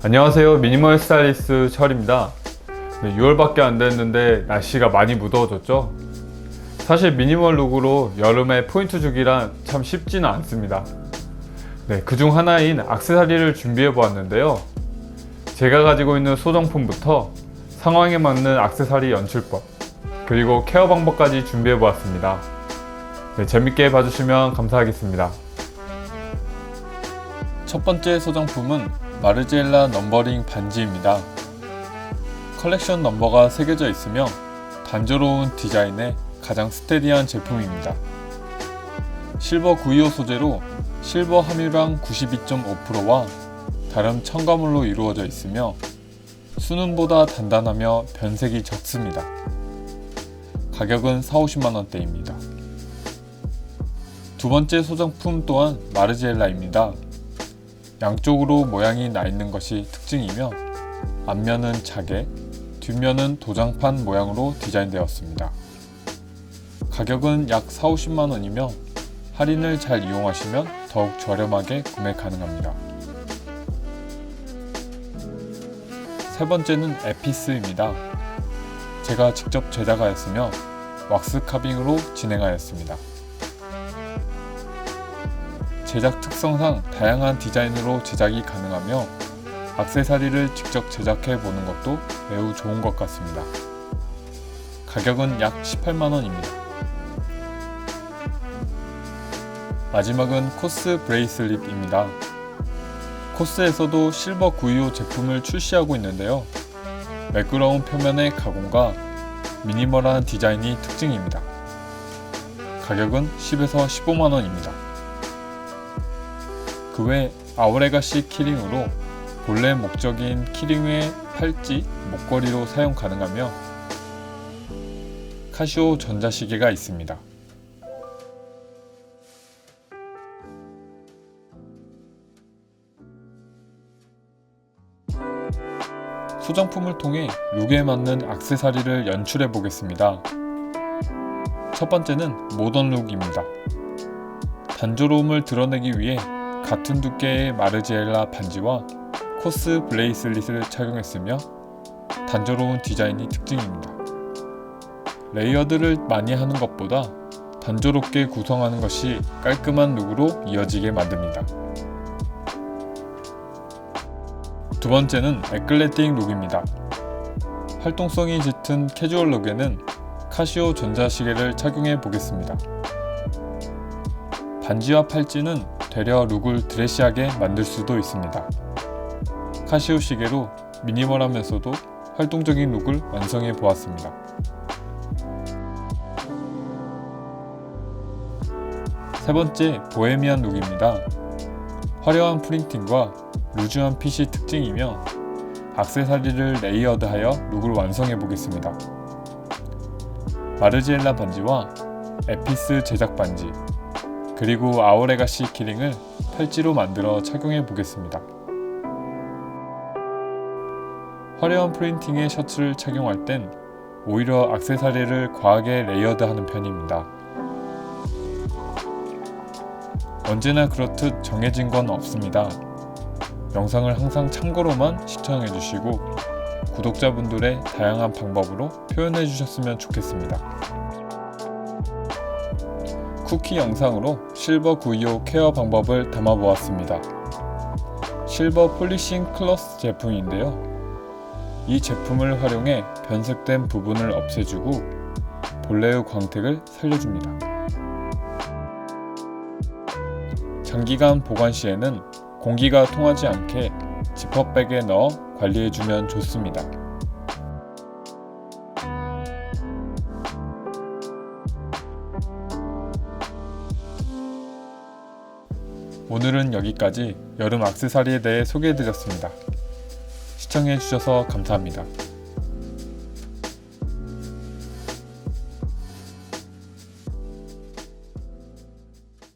안녕하세요. 미니멀 스타일리스트 철입니다. 네, 6월밖에 안 됐는데 날씨가 많이 무더워졌죠? 사실 미니멀 룩으로 여름에 포인트 주기란 참 쉽지는 않습니다. 네, 그중 하나인 악세사리를 준비해 보았는데요. 제가 가지고 있는 소정품부터 상황에 맞는 악세사리 연출법 그리고 케어 방법까지 준비해 보았습니다. 네, 재밌게 봐주시면 감사하겠습니다. 첫 번째 소정품은 마르지엘라 넘버링 반지입니다. 컬렉션 넘버가 새겨져 있으며 단조로운 디자인에 가장 스테디한 제품입니다. 실버 925 소재로 실버 함유량 92.5%와 다른 첨가물로 이루어져 있으며 수능보다 단단하며 변색이 적습니다. 가격은 4, 50만원대입니다. 두 번째 소정품 또한 마르지엘라입니다. 양쪽으로 모양이 나 있는 것이 특징이며 앞면은 자개, 뒷면은 도장판 모양으로 디자인되었습니다. 가격은 약 4, 50만 원이며 할인을 잘 이용하시면 더욱 저렴하게 구매 가능합니다. 세 번째는 에피스입니다. 제가 직접 제작하였으며 왁스 카빙으로 진행하였습니다. 제작 특성상 다양한 디자인으로 제작이 가능하며 악세사리를 직접 제작해 보는 것도 매우 좋은 것 같습니다. 가격은 약 18만원입니다. 마지막은 코스 브레이슬릿입니다. 코스에서도 실버 925 제품을 출시하고 있는데요. 매끄러운 표면의 가공과 미니멀한 디자인이 특징입니다. 가격은 10에서 15만원입니다. 그 외 아우레가시 키링으로 본래 목적인 키링 외 팔찌, 목걸이로 사용 가능하며 카시오 전자시계가 있습니다. 소장품을 통해 룩에 맞는 악세사리를 연출해 보겠습니다. 첫 번째는 모던 룩입니다. 단조로움을 드러내기 위해 같은 두께의 마르지엘라 반지와 코스 블레이슬릿을 착용했으며 단조로운 디자인이 특징입니다. 레이어드를 많이 하는 것보다 단조롭게 구성하는 것이 깔끔한 룩으로 이어지게 만듭니다. 두 번째는 에클레틱 룩입니다. 활동성이 짙은 캐주얼 룩에는 카시오 전자시계를 착용해 보겠습니다. 반지와 팔찌는 되려 룩을 드레시하게 만들 수도 있습니다. 카시오 시계로 미니멀하면서도 활동적인 룩을 완성해 보았습니다. 세 번째, 보헤미안 룩입니다. 화려한 프린팅과 루즈한 핏이 특징이며 악세사리를 레이어드하여 룩을 완성해 보겠습니다. 마르지엘라 반지와 에피스 제작 반지, 그리고 아오레가시 키링을 팔찌로 만들어 착용해 보겠습니다. 화려한 프린팅의 셔츠를 착용할 땐 오히려 악세사리를 과하게 레이어드하는 편입니다. 언제나 그렇듯 정해진 건 없습니다. 영상을 항상 참고로만 시청해 주시고 구독자분들의 다양한 방법으로 표현해 주셨으면 좋겠습니다. 쿠키 영상으로 실버 925 케어 방법을 담아보았습니다. 실버 폴리싱 클로스 제품인데요. 이 제품을 활용해 변색된 부분을 없애주고 본래의 광택을 살려줍니다. 장기간 보관 시에는 공기가 통하지 않게 지퍼백에 넣어 관리해주면 좋습니다. 오늘은 여기까지 여름 악세사리에 대해 소개해드렸습니다. 시청해주셔서 감사합니다.